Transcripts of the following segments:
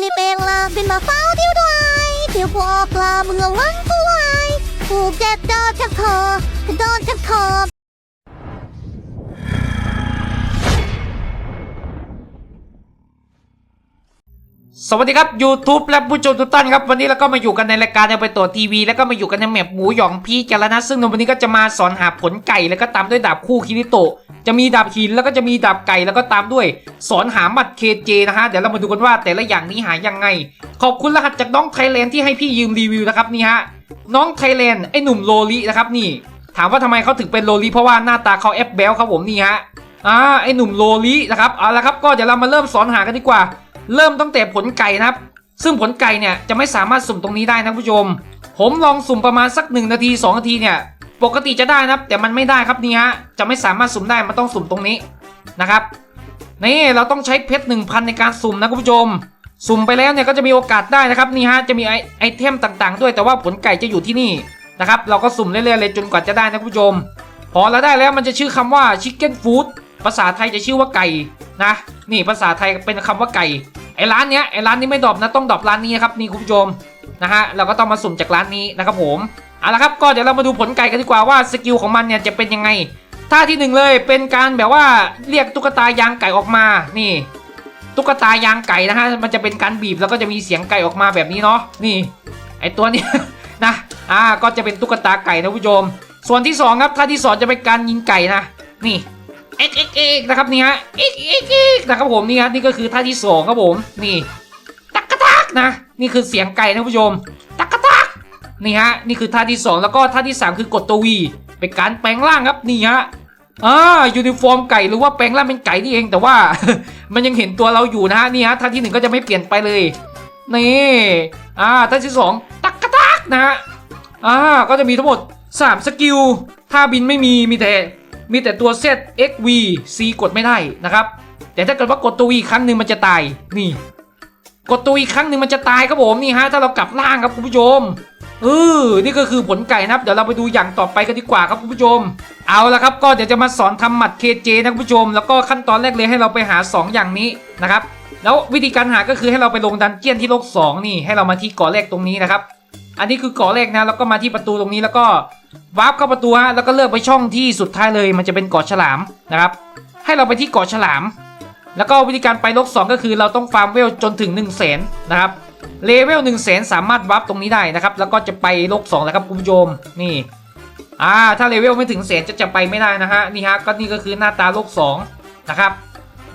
你病啦，便麻花雕对，跳过啦，门路揾枯坏，负责多出错，多出错。 สวัสดีครับ YouTube และผู้ชมทุกท่านครับ วันนี้เราก็มาอยู่กันในรายการในไปตัวทีวี แล้วก็มาอยู่กันในแมปหมูหยองพี่กันแล้วนะ ซึ่งในวันนี้ก็จะมาสอนหาผลไก่แล้วก็ตามด้วยดาบคู่คิริโตะจะมีดาบหินแล้วก็จะมีดาบไก่แล้วก็ตามด้วย สอนหาหมัดเคเจนะฮะเดี๋ยวเรามาดูกันว่าแต่ละอย่างนี้หายังไง ขอบคุณรหัสจากน้องไทยแลนด์ที่ให้พี่ยืมรีวิวนะครับนี่ฮะน้องไทยแลนด์ไอ้หนุ่มโลลินะครับนี่ ถามว่าทำไมเขาถึงเป็นโลลิเพราะว่าหน้าตาเขาแอปเบลครับผมนี่ฮะอ่าไอ้หนุ่มโลลินะครับเอาละครับก็เดี๋ยวเรามาเริ่มสอนหากันดีกว่า เริ่มตั้งแต่ผลไก่นะครับ ซึ่งผลไก่เนี่ยจะไม่สามารถสุ่มตรงนี้ได้นะผู้ชม ผมลองสุ่มประมาณสัก 1 นาที 2 นาทีเนี่ยปกติจะได้นะครับ แต่มันไม่ได้ครับนี่ฮะจะไม่สามารถสุ่มได้มันต้องสุ่มตรงนี้นะครับนี่เราต้องใช้เพชร1,000 ในการสุ่มนะคุณผู้ชม สุ่มไปแล้วเนี่ยก็จะมีโอกาสได้นะครับนี่ฮะจะมีไอไอเทมต่างๆ ด้วยแต่ว่าผลไก่จะอยู่ที่นี่นะครับเราก็สุ่มเรื่อยๆเลยจนกว่าจะได้นะคุณผู้ชม พอเราได้แล้วมันจะชื่อคำว่า chicken food ภาษาไทยจะชื่อว่าไก่นะนี่ภาษาไทยเป็นคำว่าไก่ อ้ร้านเนี้ยไอ้ร้านนี้ไม่ดรอปนะต้องดรอปร้านนี้นะครับนี่คุณผู้ชมนะฮะเราก็ต้องมาสุ่มจากร้านนี้นะครับผมเอาละครับก็เดี๋ยวเรามาดูผลไก่กันดีกว่าว่าสกิลของมันเนี่ยจะเป็นยังไงท่าที่หนึ่งเลยเป็นการแบบว่าเรียกตุ๊กตายางไก่ออกมานี่ตุ๊กตายางไก่นะฮะมันจะเป็นการบีบแล้วก็จะมีเสียงไก่ออกมาแบบนี้เนาะนี่ไอตัวนี้นะอ่าก็จะเป็นตุ๊กตาไก่นะผู้ชม ส่วนที่สองครับท่าที่สองจะเป็นการยิงไก่นะนี่ เอ็กเอ็กเอ็กนะครับนี่ฮะเอ็กเอ็กเอ็กนะครับผมนี่ฮะนี่ก็คือท่าที่สองครับผมนี่ตักกะตักนะ นี่คือเสียงไก่นะผู้ชมตักกะตักนี่ฮะนี่คือท่าที่สองแล้วก็ท่าที่สามคือกดตัววีเป็นการแปลงร่างครับนี่ฮะอ่ายูนิฟอร์มไก่หรือว่าแปลงร่างเป็นไก่นี่เองแต่ว่า มันยังเห็นตัวเราอยู่นะฮะนี่ฮะท่าที่หนึ่งก็จะไม่เปลี่ยนไปเลยนี่อ่าท่าที่สองตักกะตักนะฮะอ่าก็จะมีทั้งหมดสามสกิลท่าบินไม่มีมีแต่ มีแต่ตัว Z X V C กดไม่ได้นะครับ แต่ถ้าเกิดว่ากดตัว V ครั้งหนึ่งมันจะตายนี่ กดตัว V ครั้งหนึ่งมันจะตายครับผมนี่ฮะถ้าเรากลับล่างครับคุณผู้ชมเออนี่ก็คือผลไก่นะครับเดี๋ยวเราไปดูอย่างต่อไปกันดีกว่าครับคุณผู้ชม เอาละครับก็เดี๋ยวจะมาสอนทำหมัด KJ นะคุณผู้ชม แล้วก็ขั้นตอนแรกเลยให้เราไปหา 2 อย่างนี้นะครับแล้ววิธีการหาก็คือให้เราไปลงดันเจียนที่โลก 2 นี่ให้เรามาที่กาะแรกตรงนี้นะครับ อันนี้คือกาะแรกนะแล้วก็มาที่ประตูตรงนี้แล้วก็ วาร์ปเข้าประตูฮะแล้วก็เลือกไปช่องที่สุดท้ายเลย มันจะเป็นเกาะฉลามนะครับ ให้เราไปที่เกาะฉลาม แล้วก็วิธีการไปโลก2ก็คือเราต้องฟาร์มเวลจนถึง 1 0 0 0 0แสนนะครับเลเวล1 0 0 0 0แสนสามารถวาร์ปตรงนี้ได้นะครับ แล้วก็จะไปโลก2แล้วครับคุณผู้ชมนี่อ่าถ้าเลเวลไม่ถึงแสนจะจะไปไม่ได้นะฮะนี่ฮะก็นี่ก็คือหน้าตาโลก2นะครับ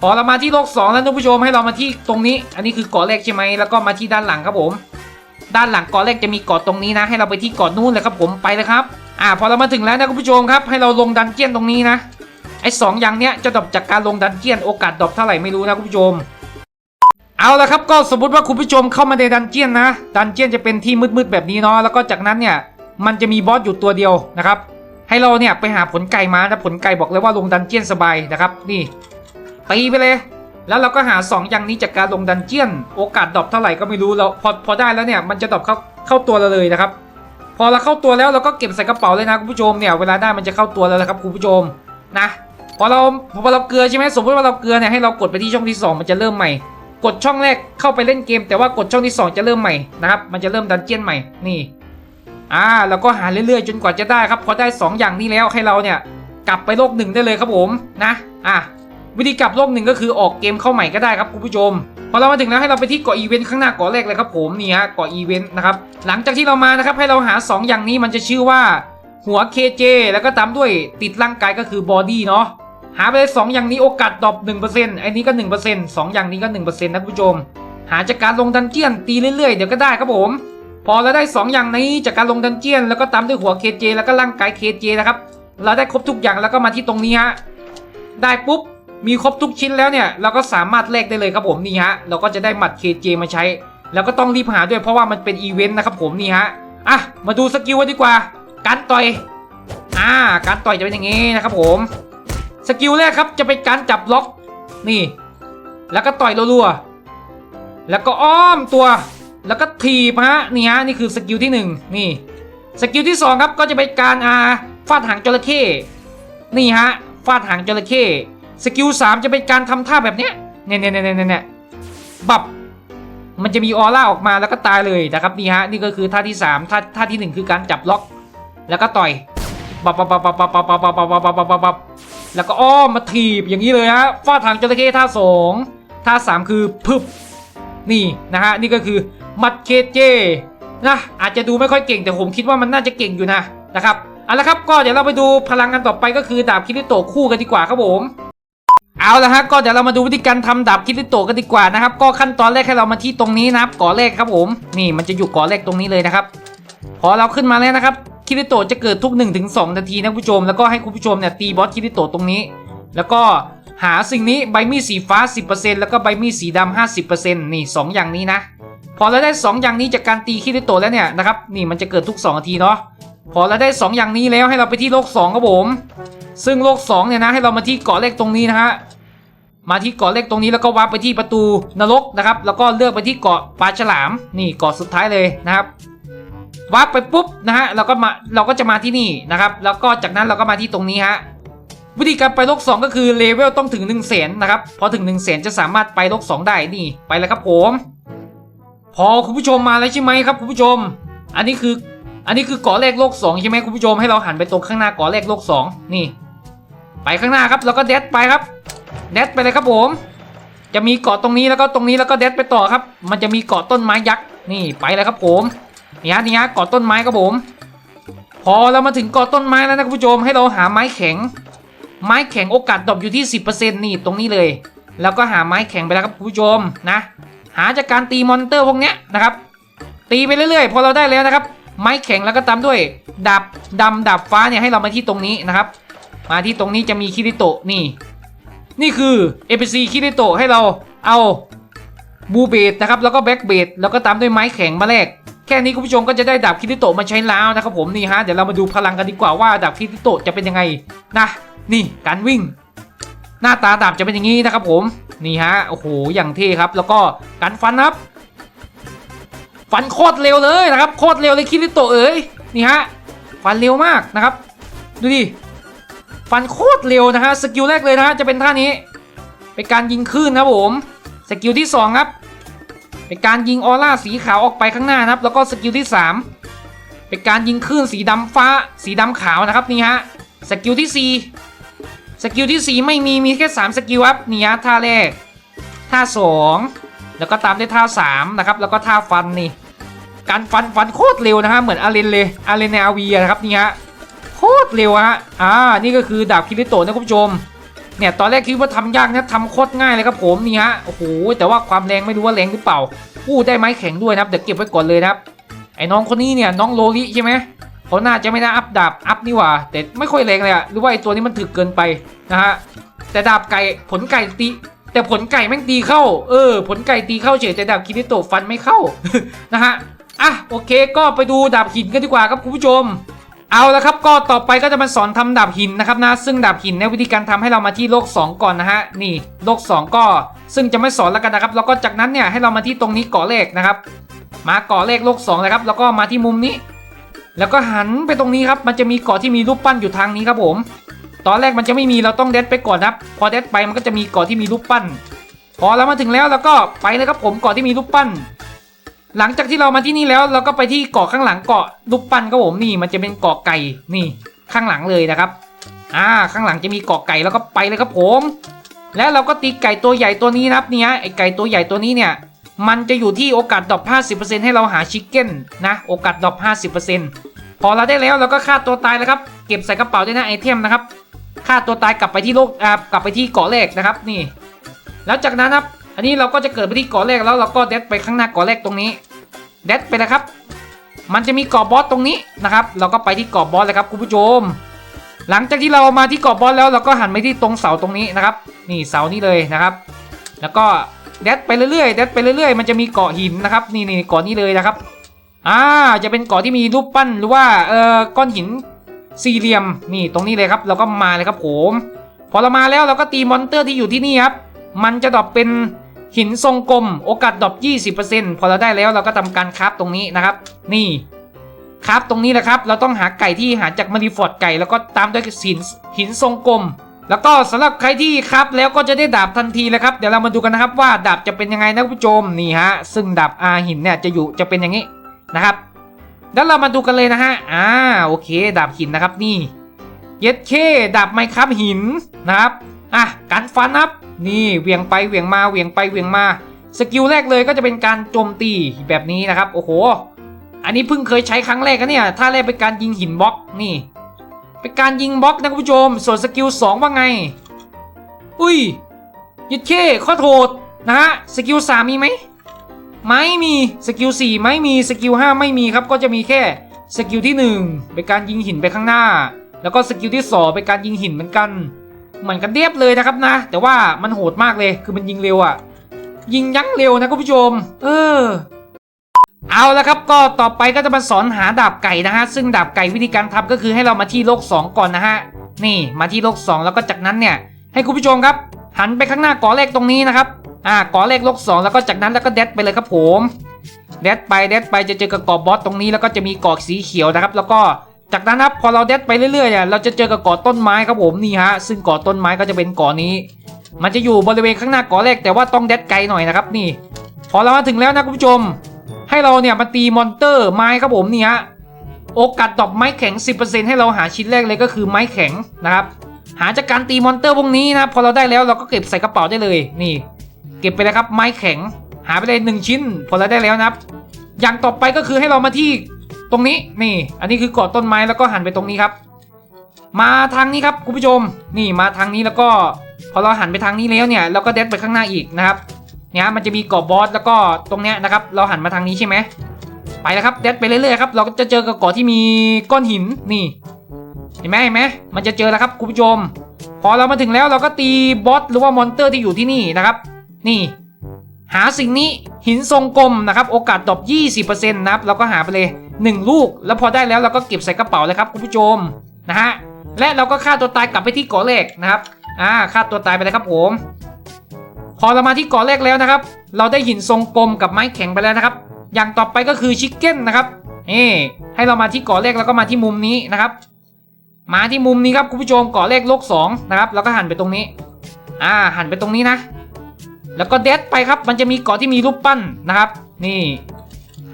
พอเรามาที่โลก 2 แล้วท่านผู้ชมให้เรามาที่ตรงนี้ อันนี้คือเกาะแรกใช่ไหมแล้วก็มาที่ด้านหลังครับผม ด้านหลังเกาะแรกจะมีเกาะตรงนี้นะ ให้เราไปที่เกาะนู้นเลยครับผมไปเลยครับ อ่าพอเรามาถึงแล้วนะคุณผู้ชมครับ ให้เราลงดันเจียนตรงนี้นะ ไอ้สองอย่างเนี้ยจะดรอปจากการลงดันเจียนโอกาสดรอปเท่าไหร่ไม่รู้นะคุณผู้ชม เอาละครับก็สมมติว่าคุณผู้ชมเข้ามาในดันเจียนนะ ดันเจียนจะเป็นที่มืดๆแบบนี้เนาะแล้วก็จากนั้นเนี่ยมันจะมีบอสอยู่ตัวเดียวนะครับ ให้เราเนี่ยไปหาผลไก่มานะผลไก่บอกเลยว่าลงดันเจียนสบายนะครับนี่ตีไปเลย แล้วเราก็หา 2 อย่างนี้จากการลงดันเจียน โอกาสดรอปเท่าไหร่ก็ไม่รู้เราพอพอได้แล้วเนี่ยมันจะดรอปเข้าเข้าตัวเราเลยนะครับ พอเราเข้าตัวแล้วเราก็เก็บใส่กระเป๋าเลยนะคุณผู้ชมเนี่ยเวลาได้มันจะเข้าตัวแล้วนะครับคุณผู้ชมนะพอเราพอเราเกลือใช่ไหมสมมติว่าเราเกลือเนี่ยให้เรากดไปที่ช่องที่ 2 มันจะเริ่มใหม่ กดช่องแรกเข้าไปเล่นเกม แต่ว่ากดช่องที่ 2 จะเริ่มใหม่นะครับมันจะเริ่มดันเจียนใหม่นี่อ่าเราก็หาเรื่อยๆ จนกว่าจะได้ครับพอได้ 2 อย่างนี้แล้วให้เราเนี่ยกลับไปโลกหนึ่งได้เลยครับผมนะอะวิธีกลับโลกหนึ่งก็คือออกเกมเข้าใหม่ก็ได้ครับคุณผู้ชม พอเรามาถึงแล้วให้เราไปที่เกาะอีเวนต์ข้างหน้าเกาะแรกเลยครับผมนี่ฮะเกาะอีเวนต์นะครับหลังจากที่เรามานะครับให้เราหา 2 อย่างนี้มันจะชื่อว่า หัว KJ แล้วก็ตามด้วยติดร่างกายก็คือบอดี้เนาะหาไปเลยสองอย่างนี้โอกาสดรอป1%ไอ้นี้ก็1% 2อย่างนี้ก็1%นะคุณผู้ชม หาจากการลงดันเจียนตีเรื่อยๆเดี๋ยวก็ได้ครับผม พอเราได้2อย่างนี้จากการลงดันเจียน แล้วก็ตามด้วยหัว KJ แล้วก็ร่างกาย KJ นะครับเราได้ครบทุกอย่างแล้วก็มาที่ตรงนี้ฮะได้ปุ๊บ มีครบทุกชิ้นแล้วเนี่ยเราก็สามารถแลกได้เลยครับผมนี่ฮะเราก็จะได้หมัด KJ มาใช้ แล้วก็ต้องรีบหาด้วยเพราะว่ามันเป็นอีเวนต์นะครับผมนี่ฮะอะมาดูสกิลกันดีกว่า การต่อยอ่าการต่อยจะเป็นอย่างนี้นะครับผมสกิลแรกครับจะเป็นการจับล็อกนี่ แล้วก็ต่อยรัวๆแล้วก็อ้อมตัว แล้วก็ถีบฮะนี่ฮะนี่คือสกิลที่หนึ่งนี่สกิลที่สองครับก็จะเป็นการอาฟาดหางจระเข้นี่ฮะฟาดหางจระเข้ สกิล3จะเป็นการทำท่าแบบเนี้ยเนี่ยเนี่ยเนี่ยเนี่ยเนี่บับมันจะมีออร่าออกมาแล้วก็ตายเลยนะครับนี่ฮะนี่ก็คือท่าที่สามท่าท่าที่หนึ่งคือการจับล็อกแล้วก็ต่อยปับปับปับปับปับปับปับปับปับปับปับปับปับปับแล้วก็อ้อมมาถีบอย่างนี้เลยฮะฟาดทางจระเข้ท่าสองท่าสามคือพึบนี่นะฮะนี่ก็คือมัดเคเจนะอาจจะดูไม่ค่อยเก่งแต่ผมคิดว่ามันน่าจะเก่งอยู่นะนะครับเอาละครับก็เดี๋ยวเราไปดูพลังกันต่อไปก็คือดาบคิริโตคู่กันดีกว่าครับผม เอาละฮะก็เดี๋ยวเรามาดูวิธีการทำดาบคิริโตะกันดีกว่านะครับ ก็ขั้นตอนแรกให้เรามาที่ตรงนี้นะครับก่อแรกครับผมนี่มันจะอยู่ก่อแรกตรงนี้เลยนะครับ พอเราขึ้นมาแล้วนะครับคิริโตะจะเกิดทุก 1-2 นาทีนะคุณผู้ชม แล้วก็ให้คุณผู้ชมเนี่ยตีบอสคิริโตะตรงนี้ แล้วก็หาสิ่งนี้ใบมีดสีฟ้า 10%แล้วก็ใบมีดสีดำ50%นี่สองอย่างนี้นะ พอเราได้ 2 อย่างนี้จากการตีคิริโตะแล้วเนี่ยนะครับนี่มันจะเกิดทุก 2 นาทีเนาะ พอเราได้ 2 อย่างนี้แล้วให้เราไปที่โลก2ครับผม ซึ่งโลก2เนี่ยนะให้เรามาที่เกาะเลขตรงนี้นะฮะมาที่เกาะเล็กตรงนี้แล้วก็วาร์ปไปที่ประตูนรกนะครับ แล้วก็เลือกไปที่เกาะปลาฉลามนี่เกาะสุดท้ายเลยนะครับวาร์ปไปปุ๊บนะฮะเราก็มาเราก็จะมาที่นี่นะครับ แล้วก็จากนั้นเราก็มาที่ตรงนี้ฮะวิธีการไปโลก 2 ก็คือเลเวลต้องถึง1นึ่งแสนนะครับพอถึง1นึ่งแสนจะสามารถไปโลก 2 ได้นี่ไปแล้วครับผม พอคุณผู้ชมมาแล้วใช่ไหมครับคุณผู้ชม อันนี้คือ อันนี้คือเกาะแรกโลก2ใช่ไหมคุณผู้ชมให้เราหันไปตรงข้างหน้าเกาะแรกโลก2นี่ ไปข้างหน้าครับแล้วก็เดดไปครับเดดไปเลยครับผม จะมีเกาะตรงนี้แล้วก็ตรงนี้แล้วก็เดดไปต่อครับ มันจะมีเกาะต้นไม้ยักษ์นี่ไปเลยครับผมนี่ฮะนี่ฮะเกาะต้นไม้ครับผม พอเรามาถึงเกาะต้นไม้แล้วนะคุณผู้ชมให้เราหาไม้แข็ง ไม้แข็งโอกาสดรอปอยู่ที่ 10%นี่ตรงนี้เลย แล้วก็หาไม้แข็งไปแล้วครับคุณผู้ชมนะ หาจากการตีมอนเตอร์พวกเนี้ยนะครับตีไปเรื่อยๆ พอเราได้แล้วนะครับ ไม้แข็งแล้วก็ตามด้วยดาบดำดาบฟ้าเนี่ยให้เรามาที่ตรงนี้นะครับ มาที่ตรงนี้จะมีคิริโตะนี่ นี่คือ APC คิริโตะให้เราเอาบูเบดนะครับแล้วก็แบ็กเบดแล้วก็ตามด้วยไม้แข็งมาแลกแค่นี้คุณผู้ชมก็จะได้ดาบคิริโตะมาใช้แล้วนะครับผมนี่ฮะเดี๋ยวเรามาดูพลังกันดีกว่าว่าดาบคิริโตะจะเป็นยังไงนะนี่การวิ่ง หน้าตาดาบจะเป็นอย่างนี้นะครับผมนี่ฮะโอ้โหอย่างเท่ครับ แล้วก็การฟันครับ ฟันโคตรเร็วเลยนะครับโคตรเร็วเลยคิริโตเอ๋ยนี่ฮะฟันเร็วมากนะครับ ดูดิฟันโคตรเร็วนะฮะสกิลแรกเลยนะฮะจะเป็นท่านี้ เป็นการยิงคลื่นนะผมสกิลที่สองครับ เป็นการยิงออร่าสีขาวออกไปข้างหน้านะครับ แล้วก็สกิลที่สามเป็นการยิงคลื่นสีดำฟ้า สีดำขาวนะครับนี่ฮะสกิลที่สี่สกิลที่สี่ไม่มีมีแค่สามสกิลครับนี่ฮะท่าแรกท่าสองแล้วก็ตามด้วยท่าสามนะครับ แล้วก็ท่าฟันนี่ การฟันฟันโคตรเร็วนะฮะเหมือนอาเลนเลยอาเลนในอาวีนะครับนี่ฮะโคตรเร็วฮะอ่านี่ก็คือดาบคิริโตะนะคุณผู้ชมเนี่ยตอนแรกคิดว่าทำยากนะทำโคตรง่ายเลยครับผมนี่ฮะโอ้โหแต่ว่าความแรงไม่รู้ว่าแรงหรือเปล่าอู้ได้ไม้แข็งด้วยนะครับเดี๋ยวเก็บไว้ก่อนเลยนะครับไอ้น้องคนนี้เนี่ยน้องโลลิใช่ไหมเขาน่าจะไม่น่าอัพดาบอัพนี่หว่าแต่ไม่ค่อยแรงเลยอะหรือว่าไอ้ตัวนี้มันถึกเกินไปนะฮะแต่ดาบไก่ผลไก่ตีแต่ผลไก่แม่งตีเข้า เออ ผลไก่ตีเข้าเฉยแต่ดาบคิริโตะฟันไม่เข้านะฮะ อะโอเค ก็ไปดูดาบหินกันดีกว่าครับคุณผู้ชม เอาละครับก็ต่อไปก็จะมาสอนทำดาบหินนะครับนะ ซึ่งดาบหินในยวิธีการทำให้เรามาที่โลก 2 ก่อนนะฮะนี่โลก 2 ก็ ซึ่งจะไม่สอนแล้วกันนะครับแล้วก็จากนั้นเนี่ยให้เรามาที่ตรงนี้กาะเลขนะครับ มากาะเลขโลก2เลยครับแล้วก็มาที่มุมนี้ แล้วก็หันไปตรงนี้ครับมันจะมีเกาะที่มีรูปปั้นอยู่ทางนี้ครับผม ตอนแรกมันจะไม่มีเราต้องเด็ดไปก่อนครับ พอเด็ดไปมันก็จะมีเกาะที่มีรูปปั้น พอเรามาถึงแล้วแล้วก็ไปเลยครับผมเกาะที่มีรูปปั้น หลังจากที่เรามาที่นี่แล้วเราก็ไปที่เกาะข้างหลังเกาะลูกปั้นครับผมนี่มันจะเป็นเกาะไก่นี่ข้างหลังเลยนะครับ อ่าข้างหลังจะมีเกาะไก่แล้วก็ไปเลยครับผม แล้วเราก็ตีไก่ตัวใหญ่ตัวนี้นะครับเนี่ยไอไก่ตัวใหญ่ตัวนี้เนี่ยมันจะอยู่ที่โอกาสดรอป50%ให้เราหาชิคเก้นนะโอกาสดรอป50%พอเราได้แล้วเราก็ฆ่าตัวตายแล้วครับ เก็บใส่กระเป๋าด้วยนะไอเทมนะครับฆ่าตัวตายกลับไปที่โลกอ่ากลับไปที่เกาะแรกนะครับนี่ แล้วจากนั้นครับ อันนี้เราก็จะเกิดไปที่เกาะแรกแล้วเราก็เด็ดไปข้างหน้าเกาะแรกตรงนี้ เด็ดไปนะครับ มันจะมีเกาะบอสตรงนี้นะครับ เราก็ไปที่เกาะบอสเลยครับคุณผู้ชม หลังจากที่เรามาที่เกาะบอสแล้วเราก็หันไปที่ตรงเสาตรงนี้นะครับ นี่เสานี้เลยนะครับ แล้วก็เด็ดไปเรื่อยๆเด็ดไปเรื่อยๆ มันจะมีเกาะหินนะครับ นี่นี่เกาะนี้เลยนะครับ อ่า จะเป็นเกาะที่มีรูปปั้นหรือว่าเอ่อก้อนหินสี่เหลี่ยม นี่ตรงนี้เลยครับ เราก็มาเลยครับผม พอเรามาแล้วเราก็ตีมอนเตอร์ที่อยู่ที่นี่ครับ มันจะดรอปเป็น หินทรงกลมโอกาสดรอป20%พอเราได้แล้วเราก็ทำการคราฟตรงนี้นะครับ นี่คราฟตรงนี้แหละครับ เราต้องหาไก่ที่หาจากมาริฟอร์ดไก่แล้วก็ตามด้วยหินหินทรงกลม แล้วก็สำหรับใครที่ครับแล้วก็จะได้ดาบทันทีเลยครับเดี๋ยวเรามาดูกันนะครับว่าดาบจะเป็นยังไงนะคุณผู้ชมนี่ฮะซึ่งดาบอาหินเนี่ยจะอยู่จะเป็นอย่างนี้นะครับแล้วเรามาดูกันเลยนะฮะอ่าโอเค ดาบหินนะครับนี่เย็ดเคดาบไมครับหินนะครับ อะการฟันครับ นี่เหวียงไปเหวียงมาเหวียงไปเหวียงมา สกิลแรกเลยก็จะเป็นการโจมตีแบบนี้นะครับ โอ้โห อันนี้เพิ่งเคยใช้ครั้งแรกนะเนี่ยท่าแรกเป็นการยิงหินบล็อกนี่เป็นการยิงบล็อกนะคุณผู้ชม ส่วนสกิล2ว่าไง อุ้ยยิดเคข้อโทษนะฮะสกิล3มีไหมไม่มีสกิล4ไม่มีสกิล5ไม่มีครับก็จะมีแค่สกิลที่1เป็นการยิงหินไปข้างหน้า แล้วก็สกิลที่2เป็นการยิงหินเหมือนกัน เหมือนกันเดียบเลยนะครับนะ แต่ว่ามันโหดมากเลย คือมันยิงเร็วอะ่ะยิงยั้งเร็วนะคุณผู้ชม เออ เอาละครับก็ต่อไปก็จะมาสอนหาดาบไก่นะฮะ ซึ่งดาบไก่วิธีการทำก็คือให้เรามาที่โลก 2 ก่อนนะฮะ นี่มาที่โลก 2 แล้วก็จากนั้นเนี่ย ให้คุณผู้ชมครับ หันไปข้างหน้าก่อเลขตรงนี้นะครับ อ่าก่อเลขโลก 2 แล้วก็จากนั้นแล้วก็เด็ดไปเลยครับผมเด็ดไปเด็ดไปจะเจอกับกาะบอสตรงนี้แล้วก็จะมีกาะสีเขียวนะครับ แล้วก็ จากนั้นครับพอเราเดดไปเรื่อยๆเนี่ยเราจะเจอกับเกาะต้นไม้ครับผมนี่ฮะซึ่งเกาะต้นไม้ก็จะเป็นเกาะนี้ มันจะอยู่บริเวณข้างหน้าเกาะเลขแต่ว่าต้องเดดไกลหน่อยนะครับนี่ พอเรามาถึงแล้วนะคุณผู้ชม ให้เราเนี่ยมาตีมอนเตอร์ไม้ครับผมนี่ฮะโอกาสดอปไม้แข็ง 10%ให้เราหาชิ้นแรกเลยก็คือไม้แข็งนะครับหาจากการตีมอนเตอร์พวกนี้นะพอเราได้แล้วเราก็เก็บใส่กระเป๋าได้เลยนี่ เก็บไปเลยครับไม้แข็ง หาไปเลยหนึ่งชิ้น พอเราได้แล้วนะครับ อย่างต่อไปก็คือให้เรามาที่ ตรงนี้นี่อันนี้คือเกาะต้นไม้แล้วก็หันไปตรงนี้ครับ มาทางนี้ครับคุณผู้ชม นี่มาทางนี้แล้วก็พอเราหันไปทางนี้แล้วเนี่ยเราก็เด็ดไปข้างหน้าอีกนะครับเนี่ยมันจะมีเกาะบอสแล้วก็ตรงเนี้ยนะครับเราหันมาทางนี้ใช่ไหมไปแล้วครับเด็ดไปเรื่อยๆครับเราก็จะเจอกับเกาะที่มีก้อนหินนี่เห็นไหมเห็นไหมมันจะเจอแล้วครับคุณผู้ชม พอเรามาถึงแล้วเราก็ตีบอสหรือว่ามอนเตอร์ที่อยู่ที่นี่นะครับ นี่ หาสิ่งนี้หินทรงกลมนะครับ โอกาสดรอป20%นะครับเราก็หาไปเลย 1 ลูก แล้วพอได้แล้วเราก็เก็บใส่กระเป๋าเลยครับคุณผู้ชมนะฮะและเราก็ฆ่าตัวตายกลับไปที่เกาะแรกนะครับอ่าฆ่าตัวตายไปเลยครับผม พอเรามาที่เกาะแรกแล้วนะครับ เราได้หินทรงกลมกับไม้แข็งไปแล้วนะครับ อย่างต่อไปก็คือชิคเก้นนะครับนี่ให้เรามาที่เกาะแรกแล้วก็มาที่มุมนี้นะครับ มาที่มุมนี้ครับคุณผู้ชมเกาะแรกโลกสองนะครับแล้วก็หันไปตรงนี้ อ่าหันไปตรงนี้นะ แล้วก็เดดไปครับ มันจะมีเกาะที่มีรูปปั้นนะครับ นี่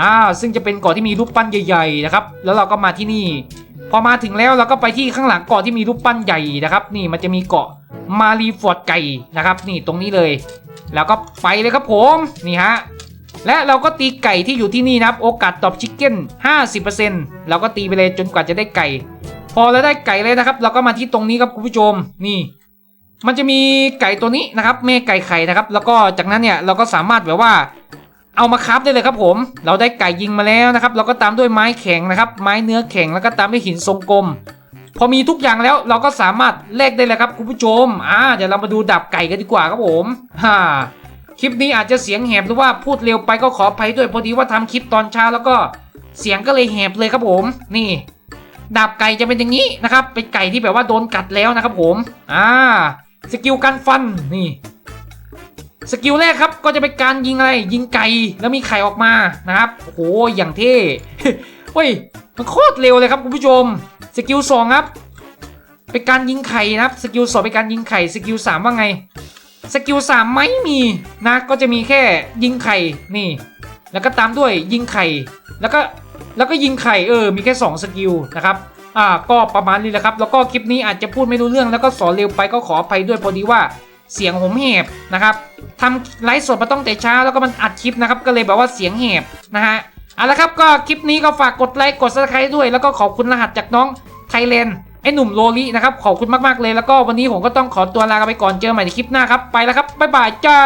อ่าซึ่งจะเป็นเกาะที่มีรูปปั้นใหญ่ๆนะครับ แล้วเราก็มาที่นี่ พอมาถึงแล้วเราก็ไปที่ข้างหลังเกาะที่มีรูปปั้นใหญ่นะครับ นี่มันจะมีเกาะมารีฟอร์ดไก่นะครับ นี่ตรงนี้เลย แล้วก็ไปเลยครับผมนี่ฮะและเราก็ตีไก่ที่อยู่ที่นี่นะครับ โอกาสตอบชิคเก้น 50%เราก็ตีไปเลยจนกว่าจะได้ไก่ พอเราได้ไก่เลยนะครับ เราก็มาที่ตรงนี้ครับคุณผู้ชมนี่ มันจะมีไก่ตัวนี้นะครับแม่ไก่ไข่นะครับ แล้วก็จากนั้นเนี่ยเราก็สามารถแบบว่า เอามาคราฟได้เลยครับผม เราได้ไก่ยิงมาแล้วนะครับ เราก็ตามด้วยไม้แข็งนะครับ ไม้เนื้อแข็งแล้วก็ตามด้วยหินทรงกลม พอมีทุกอย่างแล้วเราก็สามารถแลกได้เลยครับคุณผู้ชม อ่าเดี๋ยวเรามาดูดับไก่กันดีกว่าครับผมฮ่าคลิปนี้อาจจะเสียงแหบหรือว่าพูดเร็วไปก็ขออภัยด้วยพอดีว่าทำคลิปตอนเช้าแล้วก็เสียงก็เลยแหบเลยครับผม นี่ดาบไก่จะเป็นอย่างนี้นะครับ เป็นไก่ที่แบบว่าโดนกัดแล้วนะครับผม อ่า สกิลกันฟัน นี่ สกิลแรกครับก็จะเป็นการยิงอะไรยิงไก่แล้วมีไข่ออกมานะครับโอ้โหอย่างเท่เฮ้ยมันโคตรเร็วเลยครับคุณผู้ชม สกิลสองครับ เป็นการยิงไข่นะครับ สกิลสองเป็นการยิงไข่สกิลสามว่าไง สกิลสามไม่มีนะ ก็จะมีแค่ยิงไข่นี่ แล้วก็ตามด้วยยิงไข่ แล้วก็แล้วก็ยิงไข่เออ มีแค่ 2 สกิลนะครับอ่าก็ประมาณนี้แหละครับ แล้วก็คลิปนี้อาจจะพูดไม่รู้เรื่องแล้วก็สอนเร็วไปก็ขออภัยด้วยพอดีว่าเสียงผมแหบนะครับ ทำไลฟ์สดมาต้องแต่เช้าแล้วก็มันอัดคลิปนะครับ ก็เลยแบบว่าเสียงแหบนะฮะเอาละครับก็คลิปนี้ก็ฝากกดไลค์กดซับสไครต์ด้วย แล้วก็ขอบคุณรหัสจากน้องไทยแลนด์ไอหนุ่มโลลินะครับ ขอบคุณมาก ๆ เลยแล้วก็วันนี้ผมก็ต้องขอตัวลาไปก่อนเจอใหม่ในคลิปหน้าครับ ไปแล้วครับ บ๊ายบายจ้า